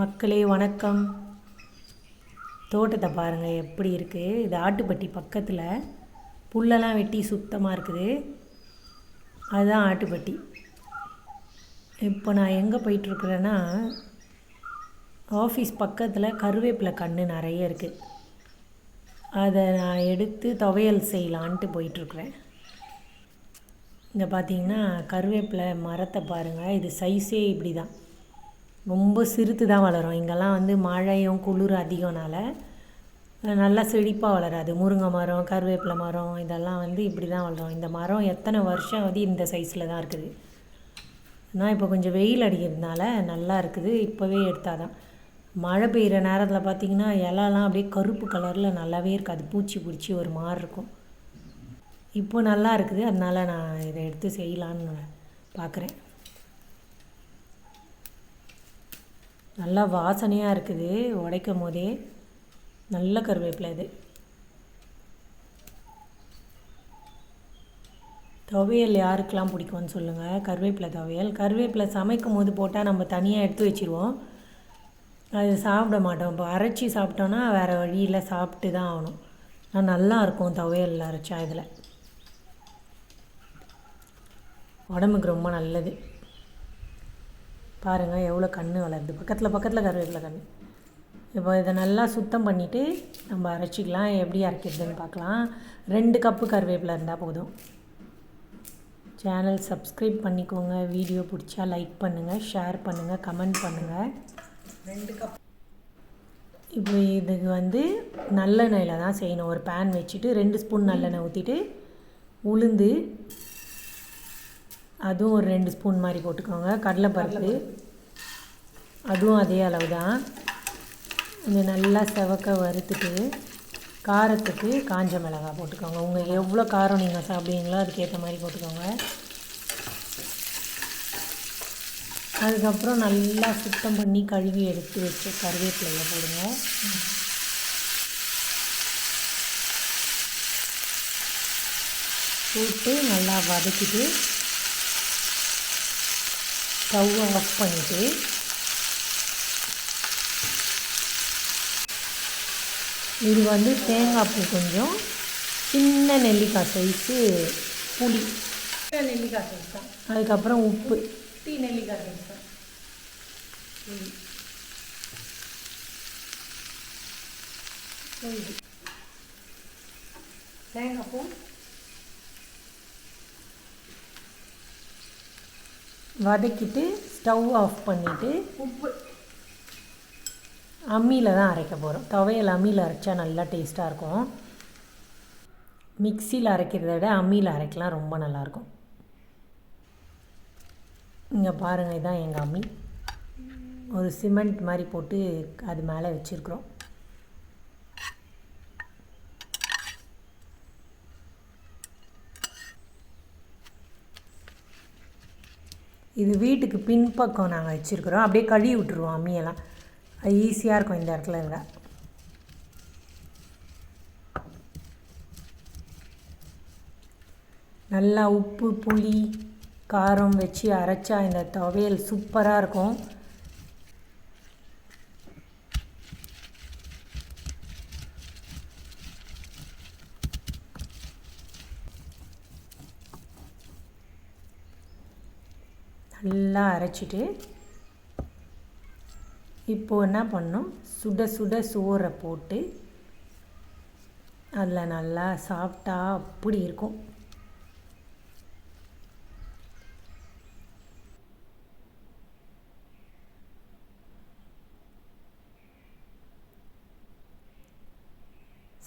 மக்களே வணக்கம். தோட்டத்தை பாருங்கள் எப்படி இருக்குது இது ஆட்டுப்பட்டி பக்கத்தில் புல்லெல்லாம் வெட்டி சுத்தமாக இருக்குது. அதுதான் ஆட்டுப்பட்டி. இப்போ நான் எங்கே போயிட்டுருக்குறேன்னா ஆஃபீஸ் பக்கத்தில் கருவேப்பிலை கன்று நிறைய இருக்குது அதை நான் எடுத்து துவையல் செய்யலான்ட்டு போயிட்டுருக்குறேன். இங்கே பார்த்தீங்கன்னா கருவேப்பிலை மரத்தை பாருங்கள் இது சைஸே இப்படி தான் ரொம்ப சிறுத்து தான் வளரும். இங்கெல்லாம் வந்து மழையும் குளிர் அதிகம்னால நல்லா செழிப்பாக வளராது. முருங்கை மரம் கருவேப்பிலை மரம் இதெல்லாம் வந்து இப்படி தான் வளரும். இந்த மரம் எத்தனை வருஷம் வந்து இந்த சைஸில் தான் இருக்குது. ஆனால் இப்போ கொஞ்சம் வெயில் அடிக்கிறதுனால நல்லா இருக்குது. இப்போவே எடுத்தால் தான். மழை பெய்கிற நேரத்தில் பார்த்திங்கன்னா இலலாம் அப்படியே கருப்பு கலரில் நல்லாவே இருக்காது. பூச்சி பிடிச்சி ஒரு மாதிரி இருக்கும். இப்போ நல்லா இருக்குது. அதனால் நான் இதை எடுத்து செய்யலான்னு பார்க்குறேன் நல்லா வாசனையாக இருக்குது உடைக்கும் போதே. நல்ல கருவேப்பிலை இது. துவையல் யாருக்கெல்லாம் பிடிக்கும்னு சொல்லுங்கள் கருவேப்பிலை துவையல். கருவேப்பிலை சமைக்கும் போது போட்டால் நம்ம தனியாக எடுத்து வச்சுருவோம். அது சாப்பிட மாட்டோம். இப்போ அரைச்சி சாப்பிட்டோன்னா வேறு வழியில் சாப்பிட்டு தான் ஆகணும். ஆனால் நல்லா இருக்கும் துவையல் அரைச்சா இதில். உடம்புக்கு ரொம்ப நல்லது. பாருங்கள் எவ்வளோ கன்று வளருது. பக்கத்தில் பக்கத்தில் கருவேப்பிலை கன்று இப்போ இதை நல்லா சுத்தம் பண்ணிவிட்டு நம்ம அரைச்சிக்கலாம். எப்படி அரைக்கிறதுன்னு பார்க்கலாம். ரெண்டு கப்பு கருவேப்பிலை இருந்தால் போதும். சேனல் சப்ஸ்கிரைப் பண்ணிக்கோங்க. வீடியோ பிடிச்சா லைக் பண்ணுங்கள் ஷேர் பண்ணுங்கள் கமெண்ட் பண்ணுங்கள் ரெண்டு கப் இப்போ இதுக்கு வந்து நல்லெண்ணெயில் தான் செய்யணும். ஒரு பேன் வச்சுட்டு ரெண்டு ஸ்பூன் நல்லெண்ணெய் ஊற்றிட்டு உளுந்து அதுவும் ஒரு ரெண்டு ஸ்பூன் மாதிரி போட்டுக்கோங்க. கடலைப்பருப்பு. அதுவும் அதே அளவு தான் இது நல்லா செவக்க வறுத்துட்டு காரத்துக்கு காஞ்ச மிளகாய் போட்டுக்கோங்க. உங்கள் எவ்வளோ காரம் நீங்கள் சாப்பிடுவீங்களோ அதுக்கேற்ற மாதிரி போட்டுக்கோங்க. அதுக்கப்புறம் நல்லா சுத்தம் பண்ணி கழுவி எடுத்து வச்சு கருவேப்பிலையை போடுங்க. போட்டு நல்லா வதக்கிட்டு ஸ்டவ்வை ஆஃப் பண்ணிவிட்டு இது வந்து தேங்காய் பூ கொஞ்சம். சின்ன நெல்லிக்காய் சைஸு புளி. நெல்லிக்காய் சைஸ் தான். அதுக்கப்புறம் உப்பு. டீ நெல்லிக்காய் சைஸ் தான். தேங்காய் பூ. வதக்கிட்டு ஸ்டவ் ஆஃப் பண்ணிவிட்டு உப்பு. அம்மியில் தான் அரைக்க போகிறோம் துவையல் அம்மியில் அரைச்சா நல்லா டேஸ்ட்டாக இருக்கும். மிக்சியில் அரைக்கிறத விட அம்மியில் அரைக்கலாம் ரொம்ப நல்லாயிருக்கும் இங்கே பாருங்கள் இதான் எங்கள் அம்மி. ஒரு சிமெண்ட் மாதிரி போட்டு அது மேலே வச்சுருக்குறோம். இது வீட்டுக்கு பின்பக்கம் நாங்கள் வச்சுருக்குறோம். அப்படியே கழுவி விட்டுருவோம் அம்மியெல்லாம். அது ஈஸியாக இருக்கும் இந்த இடத்துல விட. நல்லா உப்பு புளி காரம் வச்சு அரைச்சா இந்த துவையல் சூப்பராக இருக்கும். நல்லா அரைச்சிட்டு இப்போது என்ன பண்ணோம்? சுட சுட சோறை போட்டு அதில் நல்லா சாப்பிட்டா அப்படி இருக்கும்.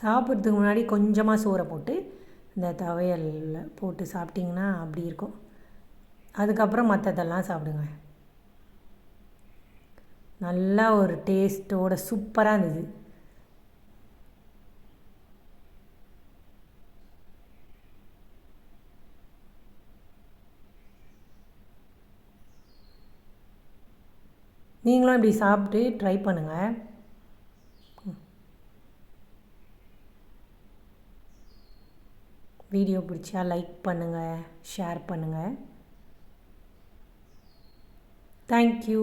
சாப்பிட்றதுக்கு முன்னாடி கொஞ்சமாக சோறை போட்டு இந்த துவையலில் போட்டு சாப்பிட்டிங்கன்னா அப்படி இருக்கும். அதுக்கப்புறம் மற்றதெல்லாம் சாப்பிடுங்க. நல்லா ஒரு டேஸ்ட்டோட சூப்பராக இருந்தது. நீங்களும் இப்படி சாப்பிட்டு ட்ரை பண்ணுங்கள் வீடியோ பிடிச்சா லைக் பண்ணுங்கள் ஷேர் பண்ணுங்கள் தேங்க்யூ